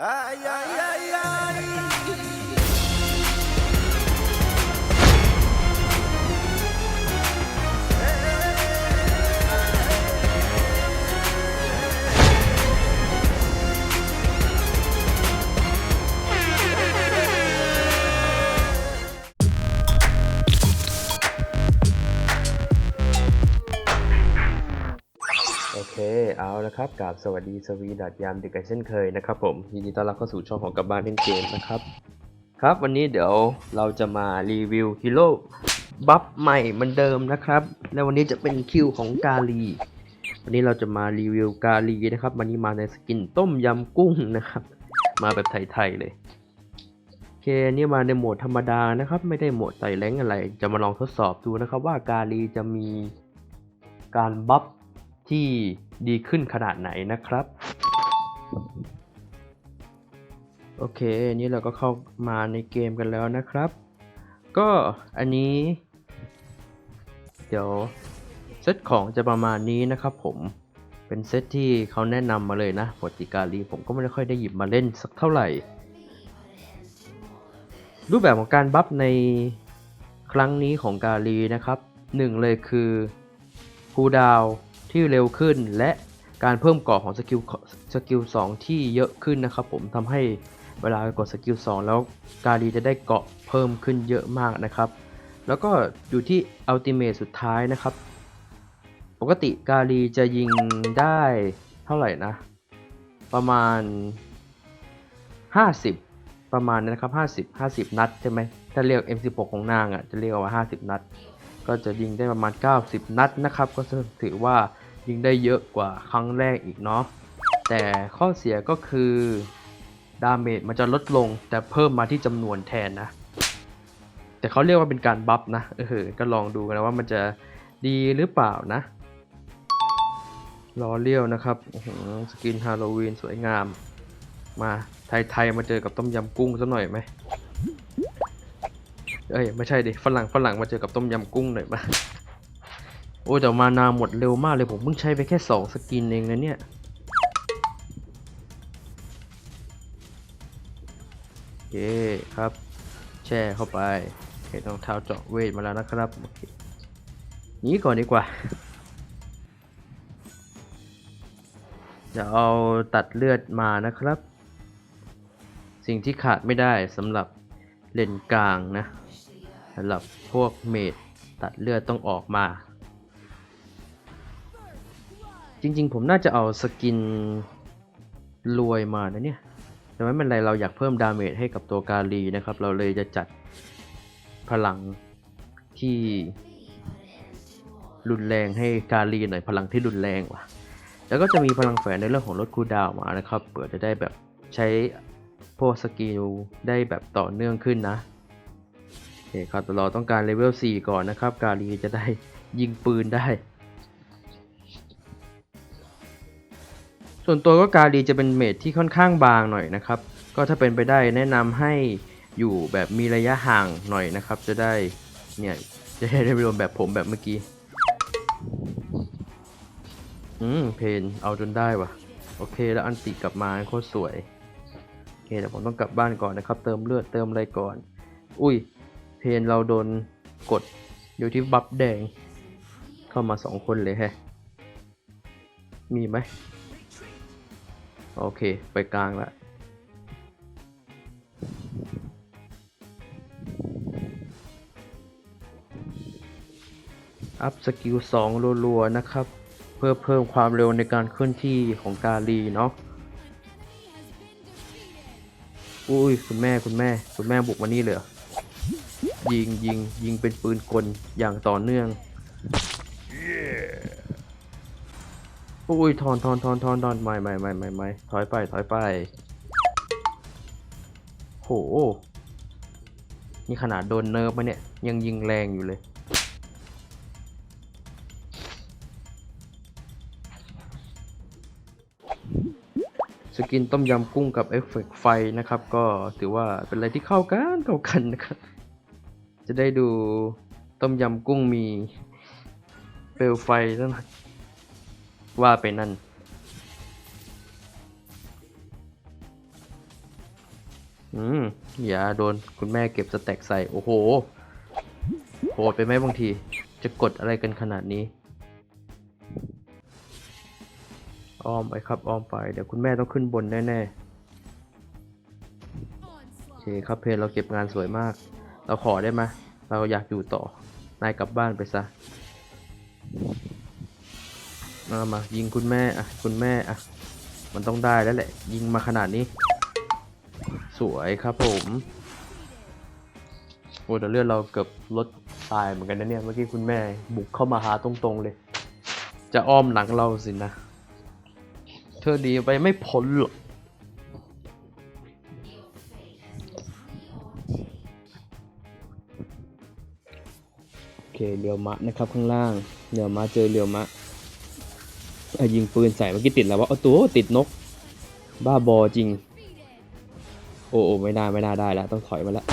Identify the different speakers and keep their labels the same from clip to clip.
Speaker 1: Ai, ai, ai. ละครับกับสวัสดีสวีดัดยามดึกกันเช่นเคยนะครับผมยินดีต้อนรับเข้าสู่ช่องของกับบ้านเล่นเกมนะครับ ครับวันนี้เดี๋ยวเราจะมารีวิวฮีโร่บัฟใหม่เหมือนเดิมนะครับ และวันนี้จะเป็นคิวของกาลี วันนี้เราจะมารีวิวกาลีนะครับ วันนี้มาในสกินต้มยำกุ้งนะครับ มาแบบไทยๆเลยโอเคนี่มาในโหมดธรรมดานะครับ ไม่ได้โหมดไต่แรงอะไร จะมาลองทดสอบดูนะครับ ว่ากาลีจะมีการบัฟ ที่ดีขึ้นขนาดไหนนะครับ โอเค นี่เราก็เข้ามาในเกมกันแล้วนะครับ ก็อันนี้ เดี๋ยวเซตของจะประมาณนี้นะครับผมเป็นเซตที่เขาแนะนำมาเลยนะปกติการีผมก็ไม่ได้ค่อยได้หยิบมาเล่นสักเท่าไหร่ รูปแบบของการบัฟในครั้งนี้ของกาลีนะครับหนึ่งเลยคือคูดาว ที่เร็วขึ้นและการเพิ่มเกราะของสกิลสกิล2ที่เยอะขึ้นนะครับผมทำให้เวลากดสกิล2แล้วกาลีจะได้เกาะเพิ่มขึ้นเยอะมากนะครับ แล้วก็อยู่ที่อัลติเม e สุดท้ายนะครับ ปกติกาลีจะยิงได้เท่าไหร่นะ ประมาณ 50 ประมาณนั้นะครับ 50 50 นัดใช่ไหมถ้าเรียก M16 ของนางอะจะเรียกว่า 50 นัด ก็จะยิงได้ประมาณ 90 นัดนะครับ ก็ถือว่า ยิงได้เยอะกว่าครั้งแรกอีกเนาะแต่ข้อเสียก็คือดาเมจมันจะลดลงแต่เพิ่มมาที่จำนวนแทนนะ แต่เขาเรียกว่าเป็นการบัฟนะเออก็ลองดูกันะว่ามันจะดีหรือเปล่านะรอเลี้ยวนะครับสกินฮาโลวีนสวยงาม มาไทยๆมาเจอกับต้มยำกุ้งสักหน่อยไหมเอ้ยไม่ใช่ดิฝรั่งฝรั่งมาเจอกับต้มยำกุ้งหน่อยมา โอ้ยแต่มานาหมดเร็วมากเลยผมเพิ่งใช้ไปแค่สองสกินเองนะเนี่ยโอเครับ แช่เข้าไปโอเครองเท้าเจาะเวทมาแล้วนะครับโอเคนี้ก่อนดีกว่า จะเอาตัดเลือดมานะครับ สิ่งที่ขาดไม่ได้สำหรับเลนกลางนะสำหรับพวกเมดตัดเลือดต้องออกมา จริง ๆ ผมน่าจะเอาสกินรวยมานะเนี่ย แต่ไม่เป็นไรเราอยากเพิ่มดาเมจให้กับตัวกาลีนะครับ เราเลยจะจัดพลังที่ รุนแรงให้กาลีหน่อยพลังที่รุนแรงว่ะ แล้วก็จะมีพลังแฝงในเรื่องของลดคูดาวมานะครับเปิดจะได้แบบใช้พวกสกิลได้แบบต่อเนื่องขึ้นนะโอเคครับต่เราต้องการเลเวล4ก่อนนะครับ กาลีจะได้ยิงปืนได้ ส่วนตัวก็กาลีจะเป็นเมจที่ค่อนข้างบางหน่อยนะครับ ก็ถ้าเป็นไปได้แนะนำให้อยู่แบบมีระยะห่างหน่อยนะครับ จะได้เนี่ยจะได้ได้ไม่โดนแบบผมแบบเมื่อกี้ อืมเพนเอาจนได้วะโอเคแล้วอันติกลับมาโคตรสวยโอเคเดี๋ยวผมต้องกลับบ้านก่อนนะครับ เติมเลือดเติมอะไรก่อน อุ้ย เพนเราโดนกดอยู่ที่บัฟแดง เข้ามาสองคนเลยแฮะมีไหม โอเค ไปกลางละอัพสกิล2รัวๆ นะครับ เพื่อเพิ่มความเร็วในการเคลื่อนที่ของกาลีเนาะอุ้ยคุณแม่คุณแม่ คุณแม่บุกมานี่เลยเหรอยิงยิงยิงเป็นปืนกลอย่างต่อเนื่อง อุ้ยทอนทอนทอนทอนทอนไม่ไม่ไม่ไม่ไม่ถอยไปถอยไป โห นี่ขนาดโดนเนิร์ฟมาเนี่ย ยังยิงแรงอยู่เลย สกินต้มยำกุ้งกับเอฟเฟกไฟนะครับ ก็ถือว่าเป็นอะไรที่เข้ากันเข้ากันนะครับ จะได้ดูต้มยำกุ้งมีเปลวไฟแล้วนะ ว่าไปนั่น อืม อย่าโดนคุณแม่เก็บสแต็กใส่ โอ้โหโหดไปไหมบางที จะกดอะไรกันขนาดนี้ อ้อมไปครับอ้อมไป เดี๋ยวคุณแม่ต้องขึ้นบนแน่ๆโอเคครับเพลเราเก็บงานสวยมาก เราขอได้ไหมเราอยากอยู่ต่อนายกลับบ้านไปซะ มามายิงคุณแม่อะคุณแม่อะมันต้องได้แล้วแหละ ยิงมาขนาดนี้ สวยครับผมโอ้แต่เลือดเราเกือบลดตายเหมือนกันนะเนี่ยเมื่อกี้คุณแม่บุกเข้ามาหาตรงๆเลย จะอ้อมหลังเราสินะ เธอดีไปไม่พ้นหรอกโอเคเรียวมะนะครับข้างล่างเรียวมะเจอเรียวมะอะ ยิงปืนใส่เมื่อกี้ติดแล้ววะเอาตัวติดนก บ้าบอจริง โอ้โอไม่ได้ไม่น่าได้แล้วต้องถอยมาแล้ว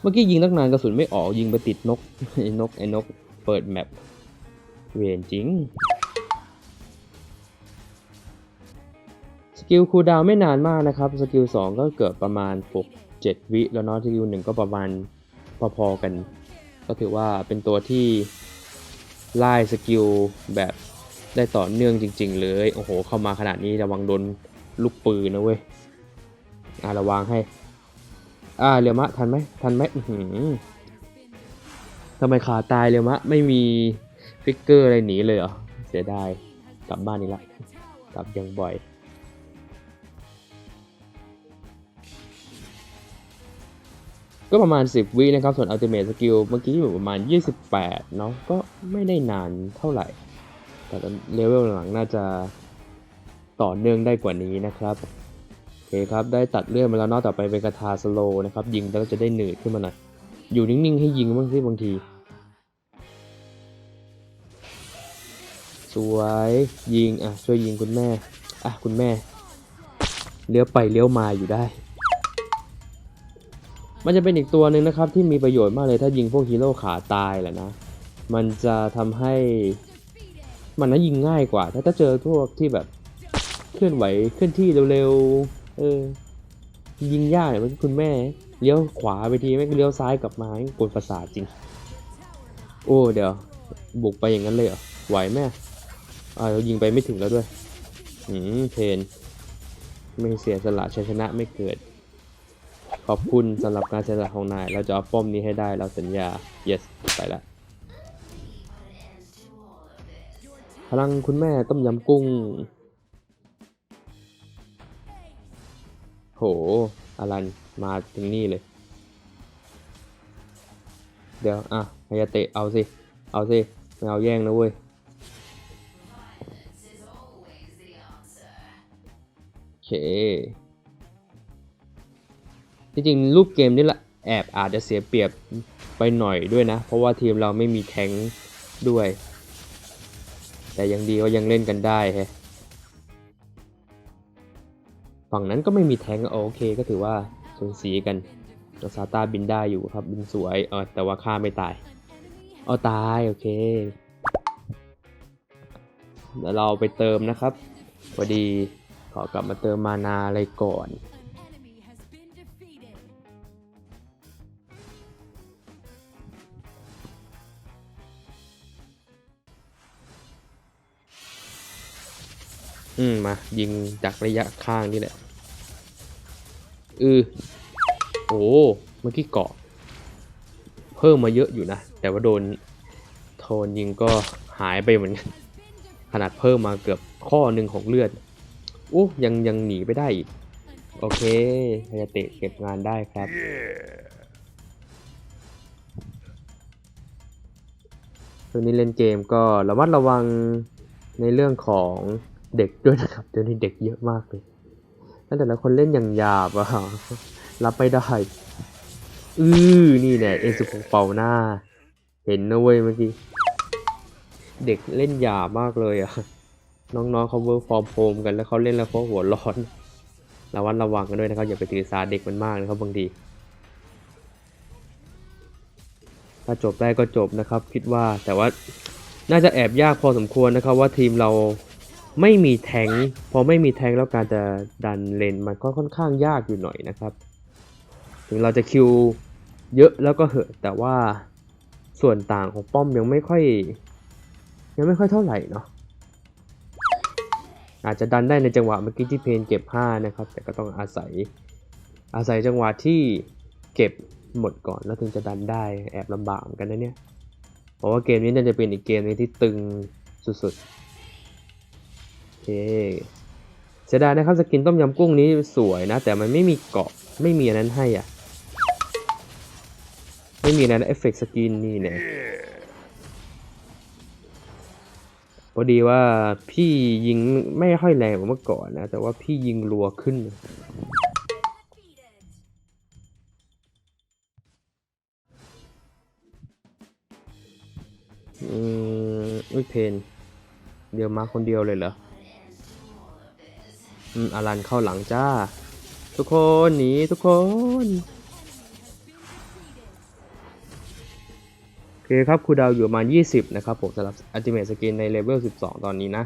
Speaker 1: เมื่อกี้ยิงตั้งนานกระสุนไม่ออกยิงไปติดนกไอ้นกไอ้นก เปิดแมปเวรจริงสกิลคูดาวไม่นานมากนะครับสกิล2ก็เกิดประมาณ 6 7 วิแล้วเนาะสกิล1ก็ประมาณพอๆกัน ก็ถือว่าเป็นตัวที่ไล่สกิลแบบ ได้ต่อเนื่องจริง ๆ เลย โอ้โห เข้ามาขนาดนี้ระวังโดนลูกปืนนะเว้ย อ่าระวังให้ อ่าเรียวมะทันไหมทันไหมทำไมขาตายเรียวมะ ไม่มีฟิกเกอร์อะไรหนีเลยเหรอ เสียดาย กลับบ้านอีกละกลับยังบ่อย ก็ประมาณ 10 วินะครับ ส่วน Ultimate Skill เมื่อกี้อยู่ประมาณ 28 เนาะ ก็ไม่ได้นานเท่าไหร่ แต่เลเวลหลังน่าจะต่อเนื่องได้กว่านี้นะครับโอเคครับได้ตัดเลื่อนมาแล้วนอกต่อไปเป็นกระทาสโลนะครับ ยิงแล้วจะได้หนืดขึ้นมาหน่อยอยู่นิ่งๆให้ยิงบ้างสิบางที สวยยิงอะช่วยยิงคุณแม่อะคุณแม่เลี้ยวไปเลี้ยวมาอยู่ได้ มันจะเป็นอีกตัวหนึ่งนะครับที่มีประโยชน์มากเลยถ้ายิงพวกฮีโร่ขาตายแหละนะ มันจะทำให้ มันน่ายิงง่ายกว่า ถ้าถ้าเจอพวกที่แบบเคลื่อนไหวเคลื่อนที่เร็วๆเออ ยิงยากเนี่ยมันคุณแม่เลี้ยวขวาไปทีไม่เลี้ยวซ้ายกลับมาให้กวนประสาทจริง โอ้เดี๋ยวบุกไปอย่างนั้นเลยเหรอไหวแม่อ่าเรายิงไปไม่ถึงแล้วด้วยอืมเพนไม่เสียสละชัยชนะไม่เกิด ขอบคุณสำหรับการเสียสละของนาย เราจะเอาป้อมนี้ให้ได้เราสัญญา yes ไปละ พลังคุณแม่ต้มยำกุ้ง โห อลัน มาถึงนี่เลย เดี๋ยว อะฮายาเตะ เอาสิ เอาสิ ไม่เอาแย่งนะเว้ย โอเค จริงๆ รูปเกมนี่แหละ แอบอาจจะเสียเปรียบไปหน่อยด้วยนะ เพราะว่าทีมเราไม่มีแทงค์ด้วย แต่ยังดีว่ายังเล่นกันได้ฮะฝั่งนั้นก็ไม่มีแทงโอเคก็ถือว่าสูสีกันซาตาบินได้อยู่ครับบินสวยเออแต่ว่าฆ่าไม่ตายเอาตายโอเคเดี๋ยวเราไปเติมนะครับพอดีขอกลับมาเติมมานาอะไรก่อน อืมมายิงจากระยะข้างนี่แหละอือโอ้เมื่อกี้เกาะ เพิ่มมาเยอะอยู่นะ แต่ว่าโดนโทนยิงก็หายไปเหมือนกันขนาดเพิ่มมาเกือบข้อหนึ่งของเลือดโอ้ยังยังหนีไปได้อีก โอเคพยาเตะเก็บงานได้ครับ ช่วงนี้เล่นเกมก็ระมัดระวังในเรื่องของ เด็กด้วยนะครับเดี๋ยวนี้เด็กเยอะมากเลยแล้วแต่ละคนเล่นอย่างหยาบอะรับไม่ได้อือนี่แหละเอซุของเป่าหน้า เห็นนะเว้ยเมื่อกี้เด็กเล่นหยาบมากเลยอะน้องๆเขาเวิร์กฟอร์มโฮมกันแล้วเขาเล่นแล้วเขาหัวร้อนระวัดระวังกันด้วยนะครับอย่าไปถือสาเด็กมันมากนะครับบางทีถ้าจบได้ก็จบนะครับ คิดว่าแต่ว่าน่าจะแอบยากพอสมควรนะครับว่าทีมเรา ไม่มีแทงพอไม่มีแทงแล้วการจะดันเลนมันก็ค่อนข้างยากอยู่หน่อยนะครับ ถึงเราจะคิวเยอะแล้วก็เหอะแต่ว่าส่วนต่างของป้อมยังไม่ค่อย ยังไม่ค่อยเท่าไหร่เนาะอาจจะดันได้ในจังหวะเมื่อกี้ที่เพนเก็บ 5 นะครับ แต่ก็ต้องอาศัยอาศัยจังหวะที่เก็บหมดก่อนแล้วถึงจะดันได้แอบลำบากเหมือนกันนะเนี่ยเพราะว่าเกมนี้น่าจะเป็นอีกเกมนึงที่ตึงสุดๆ เคเสียดายนะครับสกินต้มยำกุ้งนี้สวยนะ แต่มันไม่มีเกาะไม่มีอันนั้นให้อะ ไม่มีอันนั้นเอฟเฟกต์สกินนี่เนี่ยพอดีว่าพี่ยิงไม่ค่อยแรงเหมือนเมื่อก่อนนะ แต่ว่าพี่ยิงรัวขึ้น อืมอุ้ยเพน เดียวมาคนเดียวเลยเหรอ อืมอารันเข้าหลังจ้า ทุกคนหนีทุกคน โอเคครับครูดาวอยู่ประมาณ 20 นะครับผมสำหรับอัลติเม e สกินในเลเวล 12 ตอนนี้นะ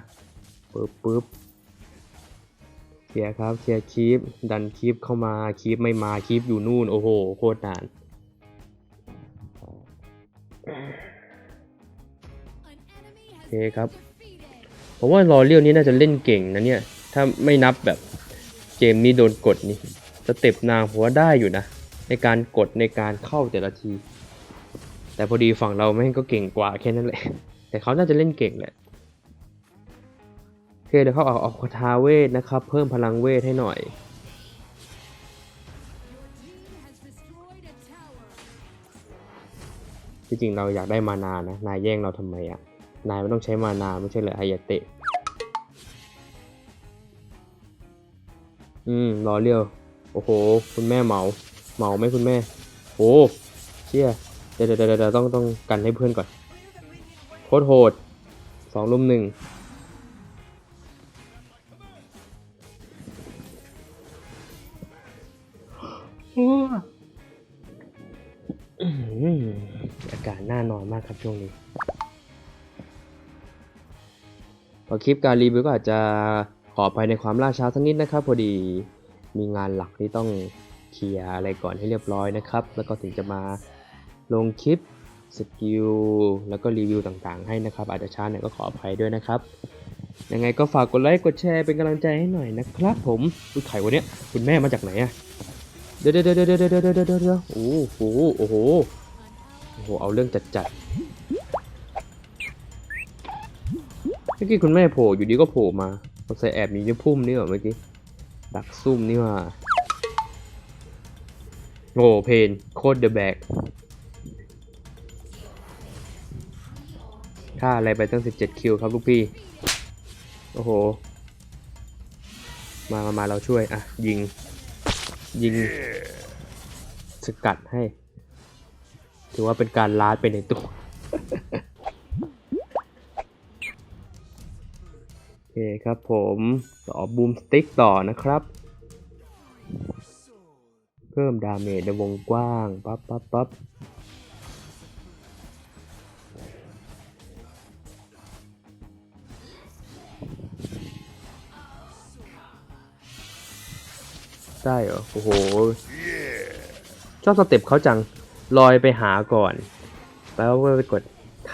Speaker 1: ปึ๊บปึ๊บเคลียร์ครับเคลียร์คีปดันคีปเข้ามาคีปไม่มาคีปอยู่นู่น โอ้โห โคตรนานโอเคครับผมว่ารอเลี้ยวนี้น่าจะเล่นเก่งนะเนี่ย ถ้าไม่นับแบบเกมนี้โดนกดนี่สเต็ปนางผมว่าได้อยู่นะ ในการกดในการเข้าแต่ละที แต่พอดีฝั่งเราแม่งก็เก่งกว่าแค่นั้นแหละ แต่เขาน่าจะเล่นเก่งแหละโอเคเดี๋ยวเขาเอาเอาคาทาเวทนะครับ เพิ่มพลังเวทให้หน่อยที่จริงเราอยากได้มานานะ นายแย่งเราทำไมอะ นายไม่ต้องใช้มานาไม่ใช่เหรอไฮยาเตะ อืมรอเรียว โอ้โห คุณแม่เหมา เหมาไหมคุณแม่ โอ้เชี่ยเดี๋ยวเดี๋ยวเดี๋ยวเดี๋ยวต้องต้องกันให้เพื่อนก่อน โคตรโหดสองลุมหนึ่งอื้อหืออากาศน่านอนมากครับช่วงนี้ พอคลิปการรีวิวก็อาจจะ ขอไปในความล่าช้าสักนิดนะครับ พอดีมีงานหลักที่ต้องเคลียอะไรก่อนให้เรียบร้อยนะครับ แล้วก็ถึงจะมาลงคลิปสกิลแล้วก็รีวิวต่างๆ ให้นะครับ อาจจะช้าเนี่ยก็ขออภัยด้วยนะครับ ยังไงก็ฝากกดไลค์กดแชร์เป็นกำลังใจให้หน่อยนะครับผมอุ้ไข่วันเนี้ยคุณแม่มาจากไหนอะเดี๋ยวเดี๋ยวเดี๋ยวเดี๋ยวเดี๋ยวเดี๋ยวโอ้โหโอ้โหโอ้โหเอาเรื่องจัดจัดเมื่อกี้คุณแม่โผล่อยู่ดีก็โผล่มา เราใส่แอบมีในพุ่มนี่หว่าเมื่อกี้ ดักซุ่มนี่ว่าโง่เพนโคตรเดอะแบกค่าอะไรไปตั้ง 17 คิวครับลูกพี่ โอ้โห มามามาเราช่วย อะ ยิง ยิง สกัดให้ ถือว่าเป็นการลาดไปในตัว เคครับผมต่อบูมสติ๊กต่อนะครับ เพิ่มดาเมจในวงกว้างปั๊บปั๊บปั๊บได้เหรอ โอ้โห ชอบสเต็ปเขาจัง ลอยไปหาก่อน แล้วก็ไปกด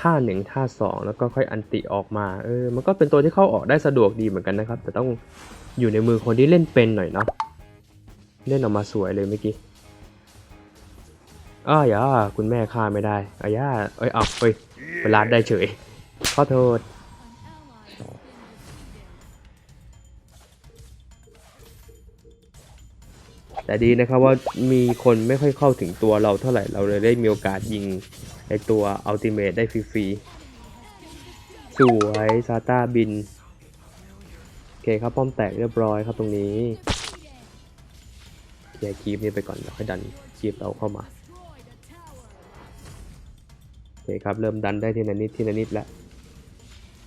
Speaker 1: ท่าหนึ่งท่าสองแล้วก็ค่อยอันติออกมาเออมันก็เป็นตัวที่เข้าออกได้สะดวกดีเหมือนกันนะครับ แต่ต้องอยู่ในมือคนที่เล่นเป็นหน่อยเนาะเล่นออกมาสวยเลยเมื่อกี้อ้าวอย่าคุณแม่ฆ่าไม่ได้อาวอย่าเอ้ยเอาเฮ้ยเวลาได้เฉยขอโทษแต่ดีนะครับว่ามีคนไม่ค่อยเข้าถึงตัวเราเท่าไหร่เราเลยได้มีโอกาสยิง ในตัวอัลติเม e ได้ฟรีๆ สวยซาต้าบิน โอเคครับ ป้อมแตกเรียบร้อยครับตรงนี้เคลียร์คีปนี้ไปก่อนแล้วค่อยดันคีปเราเข้ามา โอเคครับ เริ่มดันได้ทีละนิดทีละนิดแล้ว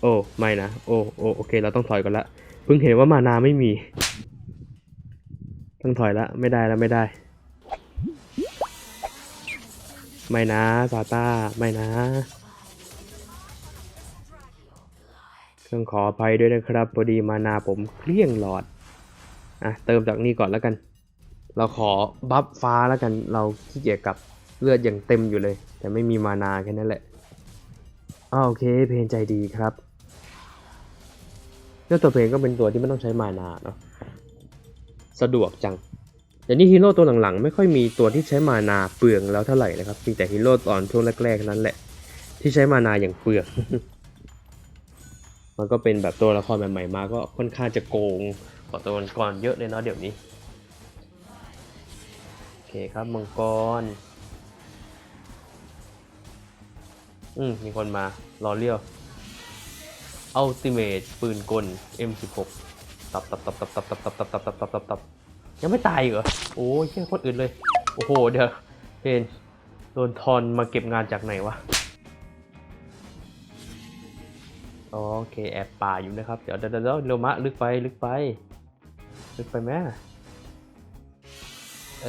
Speaker 1: โอ้ ไม่นะ โอ้โอ้โอเค เราต้องถอยก่อนละเพิ่งเห็นว่ามานาไม่มี ต้องถอยละไม่ได้แล้วไม่ได้ ไม่นะซาต้าไม่นะต้องขออภัยด้วยนะครับพอดีมานาผมเคลี่ยงหลอดอะเติมจากนี้ก่อนแล้วกัน เราขอบัฟฟ้าแล้วกันเราขี้เกียจกับเลือดอยังเต็มอยู่เลย แต่ไม่มีมานาแค่นั้นแหละอ้าวโอเคเพนใจดีครับเจ้าตัวเพนก็เป็นตัวที่ไม่ต้องใช้มานาเนาะสะดวกจัง แต่นี่ฮีโร่ตัวหลังๆ ไม่ค่อยมีตัวที่ใช้มานาเปลืองแล้วเท่าไหร่นะครับมีแต่ฮีโร่ตอนช่วงแรกๆนั้นแหละ ที่ใช้มานาอย่างเปลืองมันก็เป็นแบบตัวละครใหม่ๆมาก็ค่อนข้างจะโกงกว่าตัวก่อนเยอะเลยเนาะเดี๋ยวนี้โอเคครับมังกรอืมมีคนมารอเลี้ยว Ultimate ปืนกล M16 ตับตับตับตับตับตับตับตับตับตับตับตับตับ ยังไม่ตายอีกเหรอ โอ้ยเชี่ยคตรอื่นเลย โอ้โห เดี๋ยวเพนโดนทอนมาเก็บงานจากไหนวะ โอเค แอบป่าอยู่นะครับ เดี๋ยวเดี๋ยวเดี๋ยวเร็วมะลึกไปลึกไป ลึกไปแม่เอ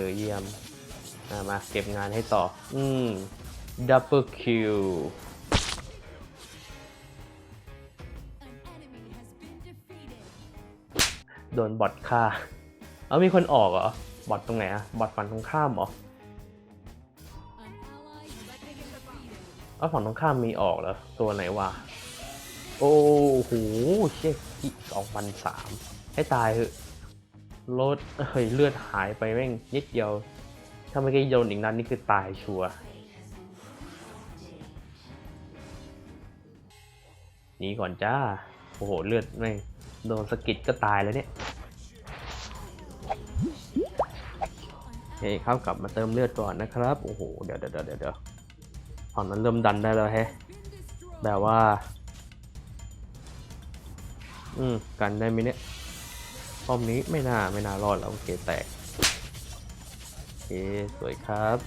Speaker 1: อ เยี่ยมมาเก็บงานให้ต่อ อืม ดับเบิลคิวโดนบอทฆ่า เอามีคนออกเหรอ บอทตรงไหนอะบอทฝั่งตรงข้ามเหรอเอาฝั่งตรงข้ามมีออกเหรอ ตัวไหนวะ โอ้โหเชี่ยอีกสองพันสามให้ตายเหอะรถเฮ้ยเลือดหายไปแม่งนิดเดียว ถ้าไม่ได้โดนอีกนัดนี่คือตายชัวร์หนีก่อนจ้า โอ้โห เลือดแม่งโดนสกิดก็ตายแล้วเนี่ย โอเคครับกลับมาเติมเลือดก่อนนะครับ โอ้โห เดี๋ยวเดี๋ยวเดี๋ยวเดี๋ยวฝั่งนั้นเริ่มดันได้แล้วแฮะ แบบว่า อืม กันได้ไหมเนี่ยป้อมนี้ไม่น่าไม่น่ารอดแล้วโอเคแตกโอเคสวยครับ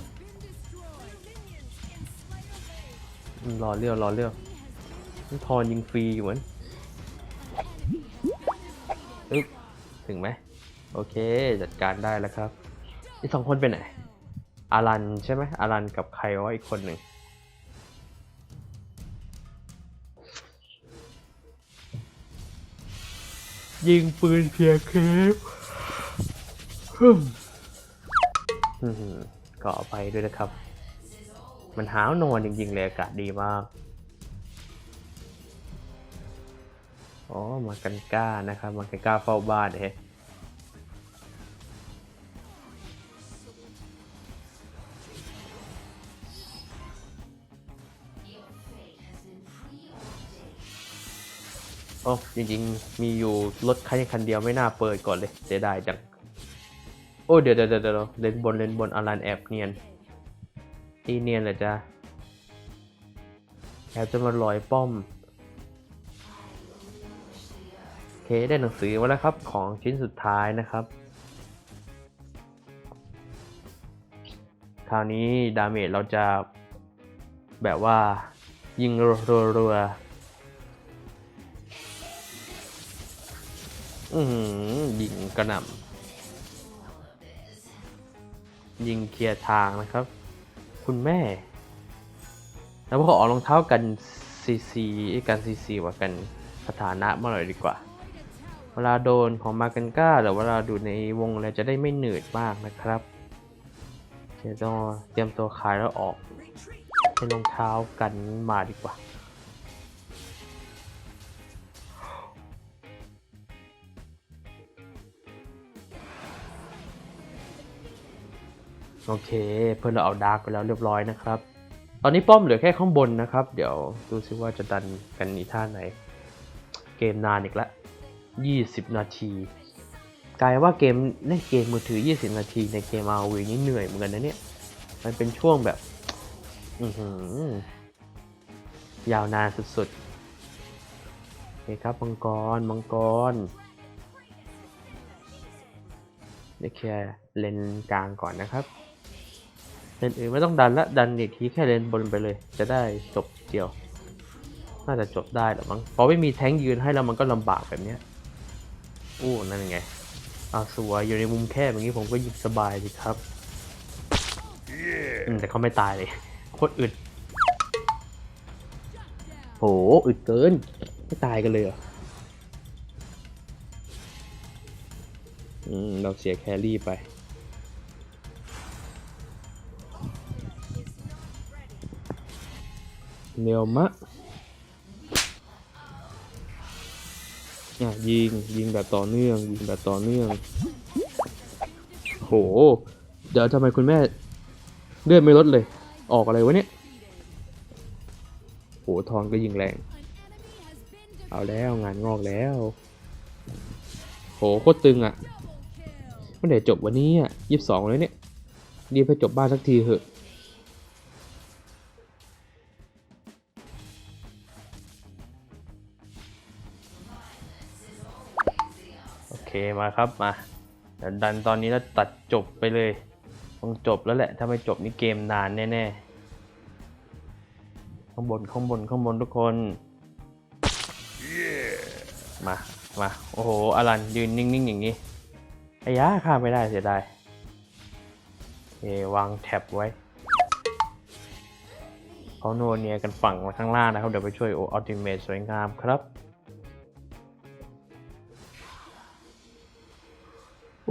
Speaker 1: รอเลี้ยวรอเลี้ยวทอนยิงฟรีอยู่เหมือนอึ๊บถึงไหมโอเค จัดการได้แล้วครับ อีกสองคนเป็นไหน อารันใช่ไหมอารันกับใครวะอีกคนหนึ่งยิงปืนเพียเคฟก็เอาไปด้วยนะครับ มันหาวนอนจริงๆเลยอากาศดีมาก อ๋อ มากันก้านะครับ มากันก้าเฝ้าบ้านเฮ้ โอ้จริงๆ มีอยู่รถคันคันเดียวไม่น่าเปิดก่อนเลย เสียดายจัง โอ้เดี๋ยวเดี๋ยวเดี๋ยวเลนบนเลนบนอารันแอบเนียนตีเนียนเหรอจ๊ะแอบจะมาลอยป้อมโอเคได้หนังสือมาแล้วครับของชิ้นสุดท้ายนะครับ คราวนี้ดาเมจเราจะแบบว่ายิงรัวๆ อืยิงกระหน่ำยิงเคลียร์ทางนะครับ คุณแม่ แล้วพอออกรองเท้ากันซีซีกันซีซีว่ากันสถานะมาหน่อยดีกว่า เวลาโดนของมากันก้าหรือเวลาดูในวงอะไรจะได้ไม่เหนื่อยมากนะครับเดี๋ยวต้องเตรียมตัวขายแล้วออกเป็นรองเท้ากันมาดีกว่า โอเค เพื่อนเราเอาดาร์กไปแล้วเรียบร้อยนะครับ ตอนนี้ป้อมเหลือแค่ข้างบนนะครับ เดี๋ยวดูซิว่าจะดันกันอีท่าไหน เกมนานอีกล้ว20 นาที กลายว่าเกมเล่นเกมมือถือ 20 นาทีในเกม RV นี่เหนื่อยเหมือนกันนะเนี่ย มันเป็นช่วงแบบ อือหือยาวนานสุดๆโอเคครับมังกร มังกรเดี๋ยวแค่เลนกลางก่อนนะครับ เลนอื่นไม่ต้องดันละดันอีกทีแค่เลนบนไปเลย จะได้จบเดียว น่าจะจบได้หรอมั้งเพราะไม่มีแท้งยืนให้แล้วมันก็ลำบากแบบเนี้ยอู้นั่นไงอาสวยอยู่ในมุมแคบอย่างนี้ผมก็หยิบสบายสิครับอืมแต่เขาไม่ตายเลยโคตรอึดโหอึดเกิน ไม่ตายกันเลยเหรออือืมเราเสียแครี่ไป เนียวมะอะยิงยิงแบบต่อเนื่อง ยิงแบบต่อเนื่อง โห เดี๋ยวทำไมคุณแม่เลือดไม่ลดเลย ออกอะไรวะเนี่ย โหทองก็ยิงแรง เอาแล้วงานงอกแล้ว โหโคตรตึงอะ่ะเมื่อไหร่จบวันนี้อะยี่สิบสองแล้วเนี่ยรีบไปจบบ้านสักทีเถอะ เคมาครับมาเดี๋ยวดันตอนนี้แล้วตัดจบไปเลยต้องจบแล้วแหละ ถ้าไม่จบนี่เกมนานแน่ๆ ข้างบนข้างบนข้างบนทุกคนมามาโอ้โหอลันยืนนิ่งๆอย่างนี้ไอ้ยะข้ามไม่ได้เสียดายโอเควางแท็บไว้เขาโนวเนียกันฝั่งข้างล่างนะครับ เดี๋ยวไปช่วยโออัลติเมทสวยงามครับ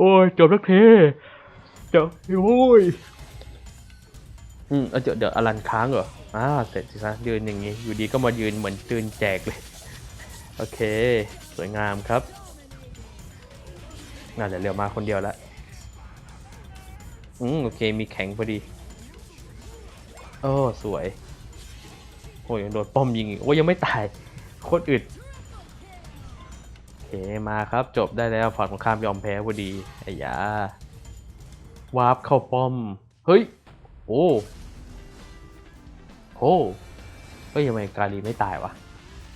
Speaker 1: โอ้ยจบแล้วเคจบโอ้ยอืมเอาเดี๋ยวเดี๋ยวอลันค้างเหรออ่าเสร็จสิซะยืนอย่างงี้ อยู่ดีก็มายืนเหมือนตื่นแจกเลย โอเค สวยงามครับน่าจะเหลือมาคนเดียวล้วอืมโอเคมีแข็งพอดีโอ้สวยโอ้ยโดนป้อมยิงอีกโอ้ยังไม่ตายโคตรอึด เคมาครับจบได้แล้วฝั่งตรงข้ามยอมแพ้พอดีไอ้ยาวาร์ปเข้าป้อม เฮ้ย โอ้โหเฮ้ยทำไมกาลีไม่ตายวะ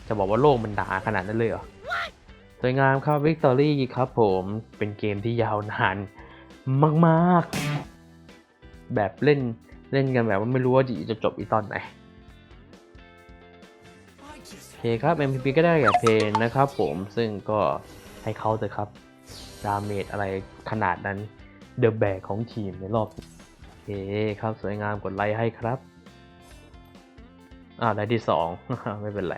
Speaker 1: จะบอกว่าโลกมันหนาขนาดนั้นเลยเหรอสวยงามครับวิกตอรี่ครับผมเป็นเกมที่ยาวนานมาก ๆ แบบเล่นเล่นกันแบบว่าไม่รู้ว่าจะจบอีตอนไหน โอเครับ MVP ก็ได้แก่เพนนะครับผมซึ่งก็ให้เขาเถอะครับดาเมจอะไรขนาดนั้นเดอะแบกของทีมในรอบโอเคครับสวยงามกดไลค์ให้ครับอ่าได้ที่สองไม่เป็นไร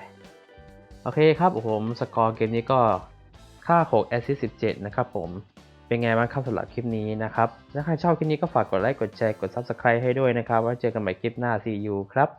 Speaker 1: โอเคครับผมสกอร์เกมนี้ก็ค่า6 assist 17 นะครับผมเป็นไงบ้างครับสำหรับคลิปนี้นะครับถ้าใครชอบคลิปนี้ก็ฝากกดไลค์กดแชร์กด subscribe ให้ด้วยนะครับไว้เจอกันใหม่คลิปหน้า see you ครับ